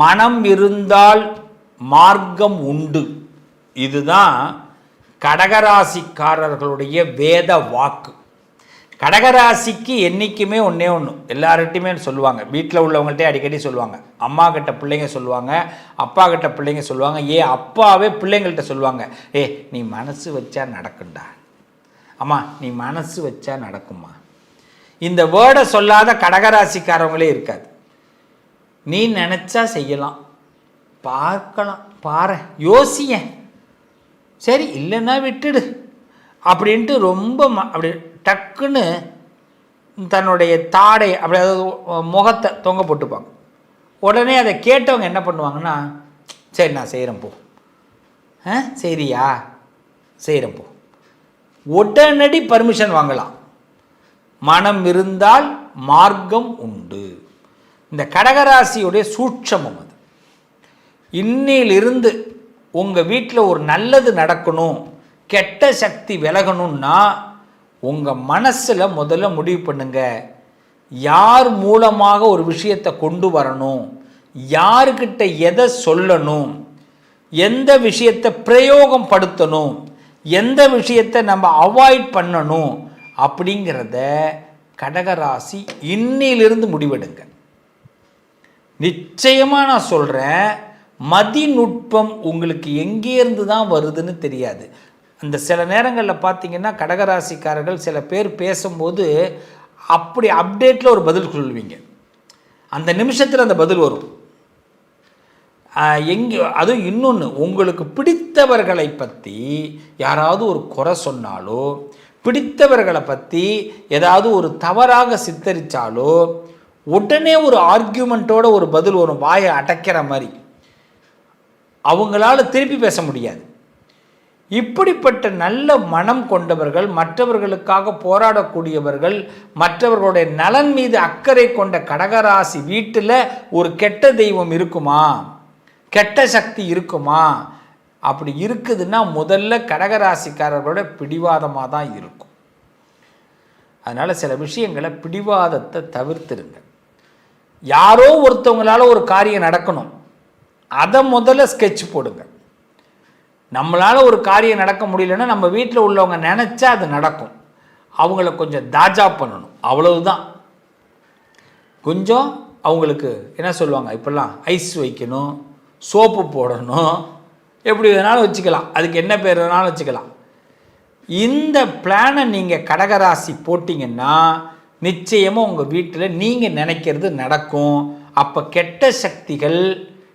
மனம் இருந்தால் மார்க்கம் உண்டு. இதுதான் கடகராசிக்காரர்களுடைய வேத வாக்கு. கடகராசிக்கு என்றைக்குமே ஒன்றே ஒன்று எல்லார்கிட்டையுமே சொல்லுவாங்க. வீட்டில் உள்ளவங்கள்ட்டே அடிக்கடி சொல்லுவாங்க. அம்மா கிட்ட பிள்ளைங்க சொல்லுவாங்க. அப்பா கிட்ட பிள்ளைங்க சொல்லுவாங்க. ஏ அப்பாவே பிள்ளைங்கள்ட்ட சொல்லுவாங்க. ஏ நீ மனசு வச்சா நடக்கும்டா. அம்மா நீ மனசு வச்சா நடக்குமா இந்த வேர்டை சொல்லாத கடகராசிக்காரவங்களே இருக்காது. நீ நினச்சா செய்யலாம். பார்க்கலாம். பாரு யோசிய. சரி இல்லைன்னா விட்டுடு. அப்படின்ட்டு ரொம்ப ம- அப்படி டக்குன்னு தன்னுடைய தாடை அப்படி அதாவது முகத்தை தொங்க போட்டுப்பாங்க. உடனே அதை கேட்டவங்க என்ன பண்ணுவாங்கன்னா சரி நான் செய்கிறேன் போ. ஆ சரியா? செய்கிறேன் போ. உடனடி பர்மிஷன் வாங்கலாம். மனம் இருந்தால் மார்க்கம் உண்டு. இந்த கடகராசியுடைய சூட்சமம் அது. இன்னிலிருந்து உங்கள் வீட்டில் ஒரு நல்லது நடக்கணும் கெட்ட சக்தி விலகணும்னா உங்கள் மனசில் முதல்ல முடிவு பண்ணுங்க. யார் மூலமாக ஒரு விஷயத்தை கொண்டு வரணும் யாருக்கிட்ட எதை சொல்லணும் எந்த விஷயத்தை பிரயோகம் படுத்தணும் எந்த விஷயத்தை நம்ம அவாய்ட் பண்ணணும் அப்படிங்கிறத கடகராசி இன்னிலிருந்து முடிவெடுங்க. நிச்சயமாக நான் சொல்கிறேன் மதிநுட்பம் உங்களுக்கு எங்கேருந்து தான் வருதுன்னு தெரியாது. அந்த சில நேரங்களில் பார்த்தீங்கன்னா கடகராசிக்காரர்கள் சில பேர் பேசும்போது அப்படி அப்டேட்டில் ஒரு பதில் சொல்லுவீங்க. அந்த நிமிஷத்தில் அந்த பதில் வரும். எங்கே அதுவும் இன்னொன்று உங்களுக்கு பிடித்தவர்களை பற்றி யாராவது ஒரு குறை சொன்னாலோ பிடித்தவர்களை பற்றி ஏதாவது ஒரு தவறாக சித்தரித்தாலோ உடனே ஒரு ஆர்கியூமெண்ட்டோட ஒரு பதில் வரும் வாயை அடைக்கிற மாதிரி. அவங்களால திருப்பி பேச முடியாது. இப்படிப்பட்ட நல்ல மனம் கொண்டவர்கள் மற்றவர்களுக்காக போராடக்கூடியவர்கள் மற்றவர்களுடைய நலன் மீது அக்கறை கொண்ட கடகராசி வீட்டில் ஒரு கெட்ட தெய்வம் இருக்குமா? கெட்ட சக்தி இருக்குமா? அப்படி இருக்குதுன்னா முதல்ல கடகராசிக்காரர்களோட பிடிவாதமாக தான் இருக்கும். அதனால் சில விஷயங்களை பிடிவாதத்தை தவிர்த்துருங்க. யாரோ ஒருத்தவங்களால ஒரு காரியம் நடக்கணும். அதை முதல்ல ஸ்கெட்ச் போடுங்க. நம்மளால் ஒரு காரியம் நடக்க முடியலன்னா நம்ம வீட்டில் உள்ளவங்க நினச்சா அது நடக்கும். அவங்கள கொஞ்சம் தாஜா பண்ணணும். அவ்வளவுதான். கொஞ்சம் அவங்களுக்கு என்ன சொல்லுவாங்க? இப்போல்லாம் ஐஸ் வைக்கணும் சோப்பு போடணும். எப்படி வேணாலும் வச்சுக்கலாம். அதுக்கு என்ன பேர் வேணாலும் வச்சுக்கலாம். இந்த பிளானை நீங்கள் கடகராசி போட்டிங்கன்னா நிச்சயமாக உங்கள் வீட்டில் நீங்கள் நினைக்கிறது நடக்கும். அப்போ கெட்ட சக்திகள்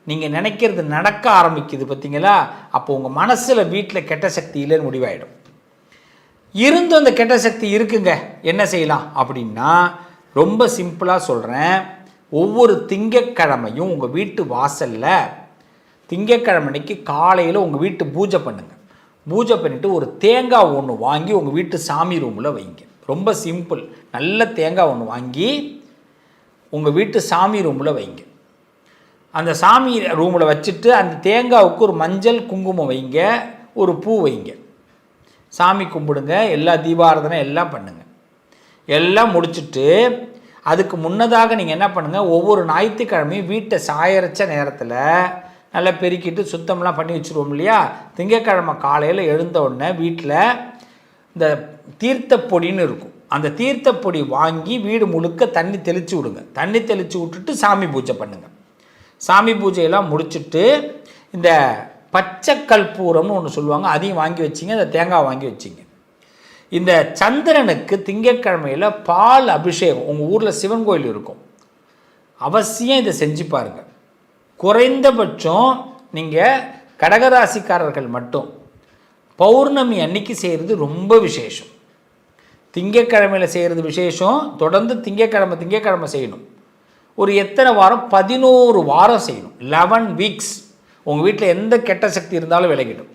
நீங்கள் நினைக்கிறது நடக்க ஆரம்பிக்குது பார்த்தீங்களா அப்போ உங்கள் மனசில் வீட்டில் கெட்ட சக்தி இல்லைன்னு முடிவாயிடும். இருந்தும் அந்த கெட்ட சக்தி இருக்குங்க. என்ன செய்யலாம்? அப்படின்னா ரொம்ப சிம்பிளாக சொல்கிறேன் ஒவ்வொரு திங்கக்கிழமையும் உங்கள் வீட்டு வாசலில் திங்கக்கிழமைக்கு காலையில் உங்கள் வீட்டு பூஜை பண்ணுங்கள் பூஜை பண்ணிவிட்டு ஒரு தேங்காய் ஒன்று வாங்கி உங்கள் வீட்டு சாமி ரூமில் வைங்க. ரொம்ப சிம்பிள். நல்ல தேங்காய் ஒன்று வாங்கி உங்கள் வீட்டு சாமி ரூமில் வைங்க. அந்த சாமி ரூமில் வச்சுட்டு அந்த தேங்காவுக்கு ஒரு மஞ்சள் குங்குமம் வைங்க ஒரு பூ வைங்க. சாமி கும்பிடுங்க எல்லா தீபாராதனை எல்லாம் பண்ணுங்க. எல்லாம் முடிச்சுட்டு அதுக்கு முன்னதாக நீங்கள் என்ன பண்ணுங்கள் ஒவ்வொரு ஞாயிற்றுக்கிழமையும் வீட்டை சாயரிச்ச நேரத்தில் நல்லா பெருக்கிட்டு சுத்தம்லாம் பண்ணி வச்சுருவோம் இல்லையா? திங்கட்கிழமை காலையில் எழுந்த உடனே வீட்டில் இந்த தீர்த்தப்பொடின்னு இருக்கும். அந்த தீர்த்தப்பொடி வாங்கி வீடு முழுக்க தண்ணி தெளித்து விடுங்க. தண்ணி தெளித்து விட்டுட்டு சாமி பூஜை பண்ணுங்கள் சாமி பூஜையெல்லாம் முடிச்சுட்டு இந்த பச்சை கற்பூரம்னு ஒன்று சொல்லுவாங்க. அதையும் வாங்கி வச்சிங்க. அந்த தேங்காய் வாங்கி வச்சிங்க. இந்த சந்திரனுக்கு திங்கட்கிழமையில் பால் அபிஷேகம். உங்கள் ஊரில் சிவன் கோயில் இருக்கும். அவசியம் இதை செஞ்சு பாருங்கள் குறைந்தபட்சம் நீங்கள் கடகராசிக்காரர்கள் மட்டும் பௌர்ணமி அன்னைக்கு செய்கிறது ரொம்ப விசேஷம். திங்கக்கிழமையில் செய்கிறது விசேஷம் தொடர்ந்து திங்கட்கிழமை திங்கக்கிழமை செய்யணும். ஒரு எத்தனை வாரம்? பதினோரு வாரம் செய்யணும். லெவன் வீக்ஸ் உங்கள் வீட்டில் எந்த கெட்ட சக்தி இருந்தாலும் விலகிடும்.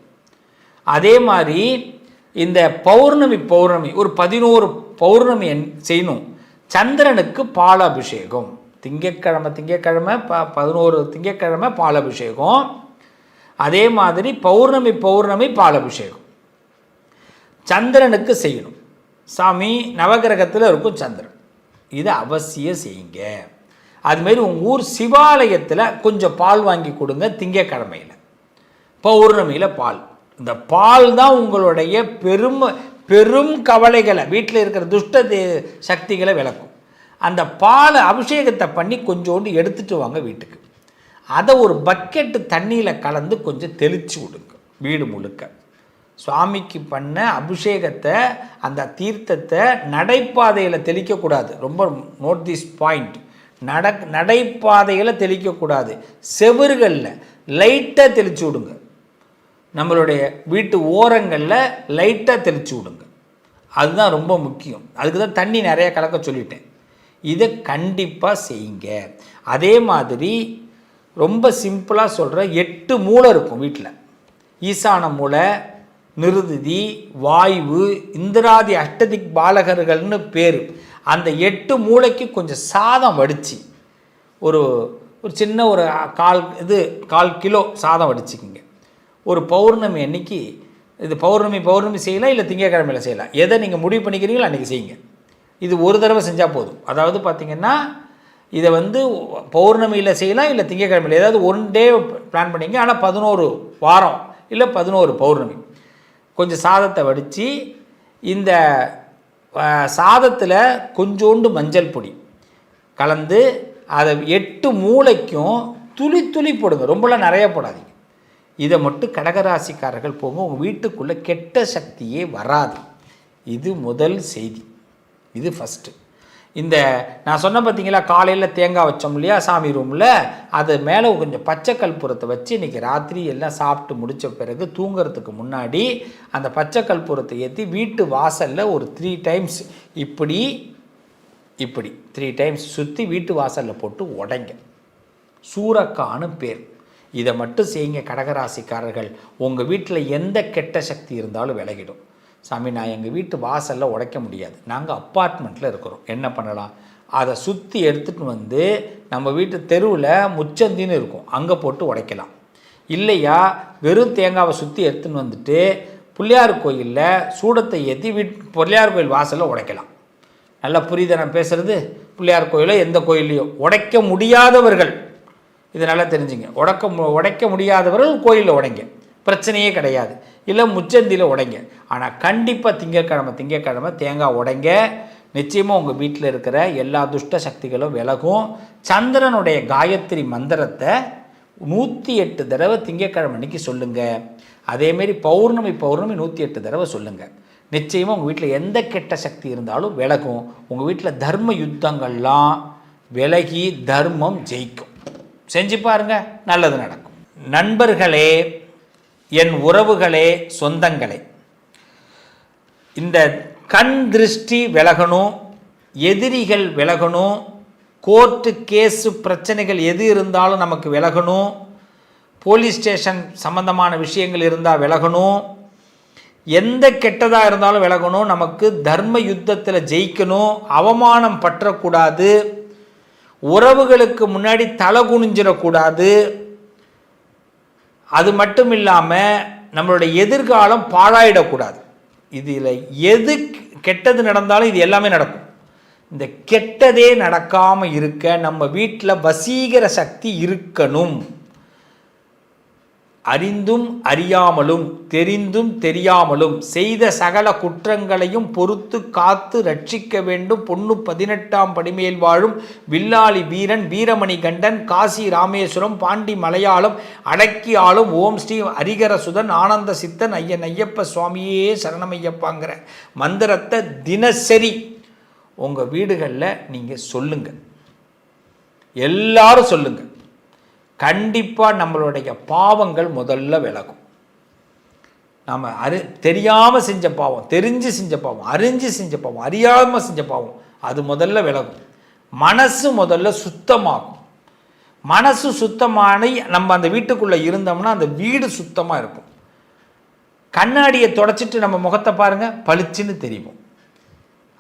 அதே மாதிரி இந்த பௌர்ணமி பௌர்ணமி ஒரு பதினோரு பௌர்ணமி செய்யணும். சந்திரனுக்கு பாலாபிஷேகம். திங்கட்கிழமை திங்கட்கிழமை ப பதினோரு திங்கட்கிழமை பாலாபிஷேகம். அதே மாதிரி பௌர்ணமி பௌர்ணமி பாலபிஷேகம். சந்திரனுக்கு செய்யணும். சாமி நவகிரகத்தில் இருக்கும் சந்திரன். இதை அவசியம் செய்யுங்க. அதுமாரி உங்கள் ஊர் சிவாலயத்தில் கொஞ்சம் பால் வாங்கி கொடுங்க திங்கக்கிழமையில். பௌர்ணமியில் பால். இந்த பால் தான் உங்களுடைய பெரும் பெரும் கவலைகளை வீட்டில் இருக்கிற துஷ்ட தே- சக்திகளை விளக்கும். அந்த பால் அபிஷேகத்தை பண்ணி கொஞ்சோண்டு எடுத்துட்டு வாங்க வீட்டுக்கு. அதை ஒரு பக்கெட்டு தண்ணியில் கலந்து கொஞ்சம் தெளித்து விடுங்க வீடு முழுக்க. சுவாமிக்கு பண்ண அபிஷேகத்தை அந்த தீர்த்தத்தை நடைபாதையில் தெளிக்கக்கூடாது ரொம்ப நோட் திஸ் பாயிண்ட் நட நடைபாதையில் தெளிக்கக்கூடாது செவர்களில் லைட்டாக தெளித்து விடுங்க. நம்மளுடைய வீட்டு ஓரங்களில் லைட்டாக தெளித்து விடுங்க. அதுதான் ரொம்ப முக்கியம். அதுக்கு தான் தண்ணி நிறைய கலக்க சொல்லிட்டேன். இதை கண்டிப்பாக செய்யுங்க. அதே மாதிரி ரொம்ப சிம்பிளாக சொல்கிற எட்டு மூளை இருக்கும் வீட்டில் ஈசான மூளை நிருதி வாயு இந்திராதி அஷ்டதிக் பாலகர்கள்னு பேர். அந்த எட்டு மூளைக்கு கொஞ்சம் சாதம் வடித்து ஒரு ஒரு சின்ன ஒரு கால் இது கால் கிலோ சாதம் வடிச்சுக்கிங்க. ஒரு பௌர்ணமி அன்னைக்கு இது பௌர்ணமி பௌர்ணமி செய்யலாம் இல்லை திங்கக்கிழமையில் செய்யலாம். எதை நீங்கள் முடிவு பண்ணிக்கிறீங்களோ அன்றைக்கி செய்யுங்க. இது ஒரு தடவை செஞ்சால் போதும். அதாவது பார்த்திங்கன்னா இதை வந்து பௌர்ணமியில் செய்யலாம் இல்லை திங்கக்கிழமையில் ஏதாவது ஒன் டே பிளான் பண்ணிங்க ஆனால் பதினோரு வாரம் இல்லை பதினோரு பௌர்ணமி. கொஞ்சம் சாதத்தை வடித்து இந்த சாதத்தில் கொஞ்சோண்டு மஞ்சள் பொடி கலந்து அதை எட்டு மூளைக்கும் துளி துளி போடுங்க. ரொம்பலாம் நிறைய போடாதீங்க. இதை மட்டும் கடகராசிக்காரர்கள் போங்க உங்கள் வீட்டுக்குள்ளே கெட்ட சக்தியே வராது. இது முதல் செய்தி. இது ஃபஸ்ட்டு இந்த நான் சொன்ன பார்த்தீங்களா காலையில் தேங்காய் வச்சோம் இல்லையா சாமி ரூமில் அது மேலே கொஞ்சம் பச்சை கற்பூரத்தை வச்சு இன்றைக்கி ராத்திரி எல்லாம் சாப்பிட்டு முடித்த பிறகு தூங்குறதுக்கு முன்னாடி அந்த பச்சை கற்பூரத்தை ஏற்றி வீட்டு வாசலில் ஒரு த்ரீ டைம்ஸ் இப்படி இப்படி த்ரீ டைம்ஸ் சுற்றி வீட்டு வாசலில் போட்டு உடைங்க. சூரக்கான்னு பேர். இதை மட்டும் செய்யுங்க கடகராசிக்காரர்கள். உங்கள் வீட்டில் எந்த கெட்ட சக்தி இருந்தாலும் விலகிடும். சாமி நான் எங்கள் வீட்டு வாசலில் உடைக்க முடியாது. நாங்கள் அப்பார்ட்மெண்ட்டில் இருக்கிறோம். என்ன பண்ணலாம்? அதை சுற்றி எடுத்துகிட்டு வந்து நம்ம வீட்டு தெருவில் முச்சந்தின்னு இருக்கும். அங்கே போட்டு உடைக்கலாம். இல்லையா? வெறும் தேங்காவை சுற்றி எடுத்துன்னு வந்துட்டு பிள்ளையார் கோயிலில் சூடத்தை ஏற்றி வீட் பிள்ளையார் கோயில் வாசலில் உடைக்கலாம். நல்லா புரியுது நான் பேசுகிறது பிள்ளையார் கோயிலோ எந்த கோயிலையோ உடைக்க முடியாதவர்கள். இதை நல்லா தெரிஞ்சுங்க. உடைக்க உடைக்க முடியாதவர்கள் கோயிலில் உடைங்க. பிரச்சனையே கிடையாது. இல்லை முச்சந்தியில் உடைங்க. ஆனால் கண்டிப்பாக திங்கட்கிழமை திங்கக்கிழமை தேங்காய் உடைங்க. நிச்சயமாக உங்கள் வீட்டில் இருக்கிற எல்லா துஷ்ட சக்திகளும் விலகும். சந்திரனுடைய காயத்ரி மந்திரத்தை நூற்றி எட்டு தடவை திங்கட்கிழமை அன்னைக்கு சொல்லுங்கள் அதேமாரி பௌர்ணமி பௌர்ணமி நூற்றி எட்டு தடவை சொல்லுங்கள் நிச்சயமாக உங்கள் வீட்டில் எந்த கெட்ட சக்தி இருந்தாலும் விலகும். உங்கள் வீட்டில் தர்ம யுத்தங்கள்லாம் விலகி தர்மம் ஜெயிக்கும். செஞ்சு பாருங்க நல்லது நடக்கும். நண்பர்களே என் உறவுகளே சொந்தங்களே. இந்த கண் திருஷ்டி விலகணும் எதிரிகள் விலகணும் கோர்ட்டு கேஸு பிரச்சனைகள் எது இருந்தாலும் நமக்கு விலகணும் போலீஸ் ஸ்டேஷன் சம்பந்தமான விஷயங்கள் இருந்தால் விலகணும் எந்த கெட்டதாக இருந்தாலும் விலகணும் நமக்கு தர்ம யுத்தத்தில் ஜெயிக்கணும் அவமானம் பற்றக்கூடாது உறவுகளுக்கு முன்னாடி தலை குனிஞ்சிடக்கூடாது அது மட்டும் இல்லாமல் நம்மளுடைய எதிர்காலம் பாழாயிடக்கூடாது. இதில் எது கெட்டது நடந்தாலும் இது எல்லாமே நடக்கும். இந்த கெட்டதே நடக்காமல் இருக்க நம்ம வீட்டில் வசீகர சக்தி இருக்கணும். அறிந்தும் அறியாமலும் தெரிந்தும் தெரியாமலும் செய்த சகல குற்றங்களையும் பொறுத்து காத்து ரட்சிக்க வேண்டும். பொண்ணு பதினெட்டாம் படிமேல் வாழும் வில்லாளி வீரன் வீரமணி கண்டன் காசி ராமேஸ்வரம் பாண்டி மலையாளம் அடக்கி ஆளும் ஓம் ஸ்ரீ ஹரிகரசுதன் ஆனந்த சித்தன் ஐயன் ஐயப்ப சுவாமியே சரணமையப்பாங்கிற மந்திரத்தை தினசரி உங்கள் வீடுகளில் நீங்கள் சொல்லுங்கள் எல்லாரும் சொல்லுங்கள் கண்டிப்பாக நம்மளுடைய பாவங்கள் முதல்ல விலகும். நம்ம அறி தெரியாமல் செஞ்ச பாவம் தெரிஞ்சு செஞ்ச பாவம் அறிஞ்சு செஞ்ச பாவம் அறியாமல் செஞ்ச பாவம் அது முதல்ல விலகும். மனசு முதல்ல சுத்தமாகும். மனசு சுத்தமான நம்ம அந்த வீட்டுக்குள்ளே இருந்தோம்னா அந்த வீடு சுத்தமாக இருக்கும். கண்ணாடியை தொடச்சிட்டு நம்ம முகத்தை பாருங்கள் பளிச்சுன்னு தெரியும்.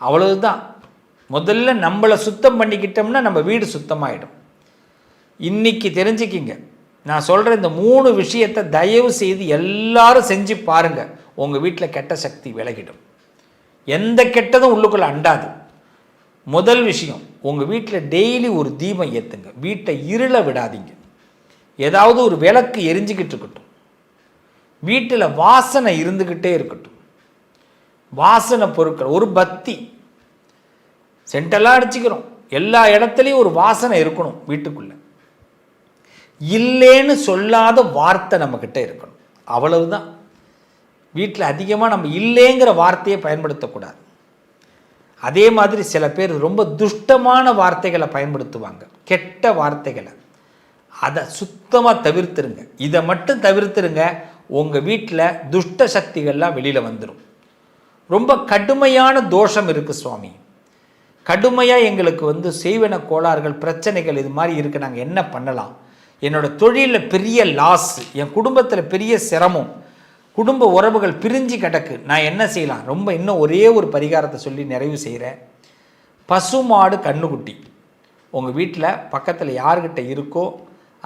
அவ்வளவுதான். முதல்ல நம்மளை சுத்தம் பண்ணிக்கிட்டோம்னா நம்ம வீடு சுத்தமாயிடும். இன்னைக்கு தெரிஞ்சுக்கிங்க. நான் சொல்கிற இந்த மூணு விஷயத்தை தயவு செய்து எல்லாரும் செஞ்சு பாருங்கள் உங்கள் வீட்டில் கெட்ட சக்தி விலகிடும். எந்த கெட்டதும் உள்ளுக்குள்ளே அண்டாது. முதல் விஷயம் உங்கள் வீட்டில் டெய்லி ஒரு தீபம் ஏற்றுங்க வீட்டை இருள விடாதீங்க. ஏதாவது ஒரு விளக்கு எரிஞ்சுக்கிட்டு இருக்கட்டும். வீட்டில் வாசனை இருந்துக்கிட்டே இருக்கட்டும். வாசனை பொருட்கள் ஒரு பத்தி. சென்டெல்லாம் அடிச்சுக்கிறோம். எல்லா இடத்துலையும் ஒரு வாசனை இருக்கணும் வீட்டுக்குள்ளே. இல்லைன்னு சொல்லாத வார்த்தை நம்மக்கிட்ட இருக்கணும். அவ்வளவுதான். வீட்டில் அதிகமாக நம்ம இல்லைங்கிற வார்த்தையை பயன்படுத்தக்கூடாது. அதே மாதிரி சில பேர் ரொம்ப துஷ்டமான வார்த்தைகளை பயன்படுத்துவாங்க. கெட்ட வார்த்தைகளை. அதை சுத்தமாக தவிர்த்துருங்க. இதை மட்டும் தவிர்த்துருங்க உங்கள் வீட்டில் துஷ்ட சக்திகள்லாம் வெளியில் வந்துடும் ரொம்ப கடுமையான தோஷம் இருக்குது சுவாமி. கடுமையாக எங்களுக்கு வந்து செய்வன கோளாறுகள் பிரச்சனைகள் இது மாதிரி இருக்குது நாங்கள் என்ன பண்ணலாம்? என்னோடய தொழிலில் பெரிய லாஸ் என் குடும்பத்தில் பெரிய சிரமம் குடும்ப உறவுகள் பிரிஞ்சு கிடக்கு. நான் என்ன செய்யலாம்? ரொம்ப இன்னும் ஒரே ஒரு பரிகாரத்தை சொல்லி நிறைவு செய்கிறேன் பசுமாடு கண்ணுக்குட்டி. உங்கள் வீட்டில் பக்கத்தில் யார்கிட்ட இருக்கோ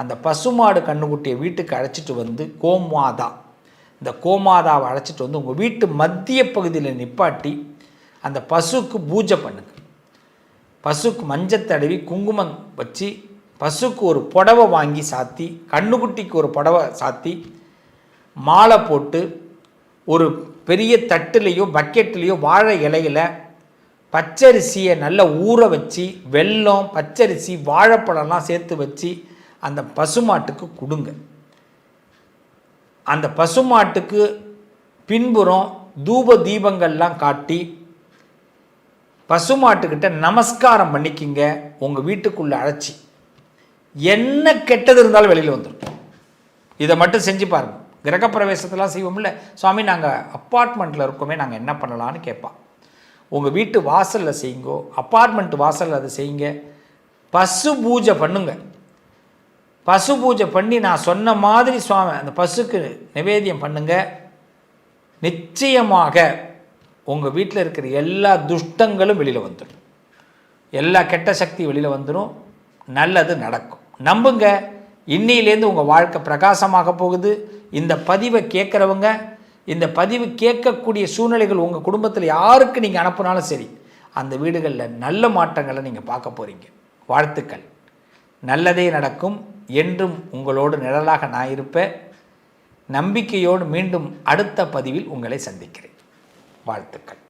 அந்த பசுமாடு கண்ணுக்குட்டியை வீட்டுக்கு அழைச்சிட்டு வந்து கோமாதா. இந்த கோமாதாவை அழைச்சிட்டு வந்து உங்கள் வீட்டு மத்திய பகுதியில் நிப்பாட்டி அந்த பசுக்கு பூஜை பண்ணுங்க. பசுக்கு மஞ்சள் தடவி குங்குமம் வச்சு பசுக்கு ஒரு புடவை வாங்கி சாத்தி கண்ணுக்குட்டிக்கு ஒரு புடவை சாத்தி மாலை போட்டு ஒரு பெரிய தட்டுலேயோ பக்கெட்லேயோ வாழை இலையில் பச்சரிசியை நல்லா ஊற வச்சு வெல்லம் பச்சரிசி வாழைப்பழம்லாம் சேர்த்து வச்சு அந்த பசுமாட்டுக்கு கொடுங்க. அந்த பசுமாட்டுக்கு பின்புறம் தூப தீபங்கள்லாம் காட்டி பசுமாட்டுக்கிட்ட நமஸ்காரம் பண்ணிக்கிங்க உங்கள் வீட்டுக்குள்ளே அழைச்சி. என்ன கெட்டது இருந்தாலும் வெளியில் வந்துடும் இதை மட்டும் செஞ்சு பாருங்கள் கிரகப்பிரவேசத்தெல்லாம் செய்வோம்ல. சுவாமி நாங்கள் அப்பார்ட்மெண்ட்டில் இருக்கோமே நாங்கள் என்ன பண்ணலான்னு கேட்பான் உங்கள் வீட்டு வாசலில் செய்யுங்கோ அப்பார்ட்மெண்ட் வாசலில் அதை செய்யுங்க. பசு பூஜை பண்ணுங்க. பசு பூஜை பண்ணி நான் சொன்ன மாதிரி சுவாமி அந்த பசுக்கு நிவேதியம் பண்ணுங்க. நிச்சயமாக உங்கள் வீட்டில் இருக்கிற எல்லா துஷ்டங்களும் வெளியில் வந்துடும் எல்லா கெட்ட சக்தி வெளியில் வந்துடும் நல்லது நடக்கும். நம்புங்க. இன்னிலேருந்து உங்கள் வாழ்க்கை பிரகாசமாக போகுது. இந்த பதிவை கேட்குறவங்க இந்த பதிவு கேட்கக்கூடிய சூழ்நிலைகள் உங்கள் குடும்பத்தில் யாருக்கு நீங்கள் அனுப்புனாலும் சரி அந்த வீடுகளில் நல்ல மாற்றங்களை நீங்கள் பார்க்க போகிறீங்க வாழ்த்துக்கள். நல்லதே நடக்கும். என்றும் உங்களோடு நிழலாக நான் இருப்பேன். நம்பிக்கையோடு மீண்டும் அடுத்த பதிவில் உங்களை சந்திக்கிறேன். வாழ்த்துக்கள்.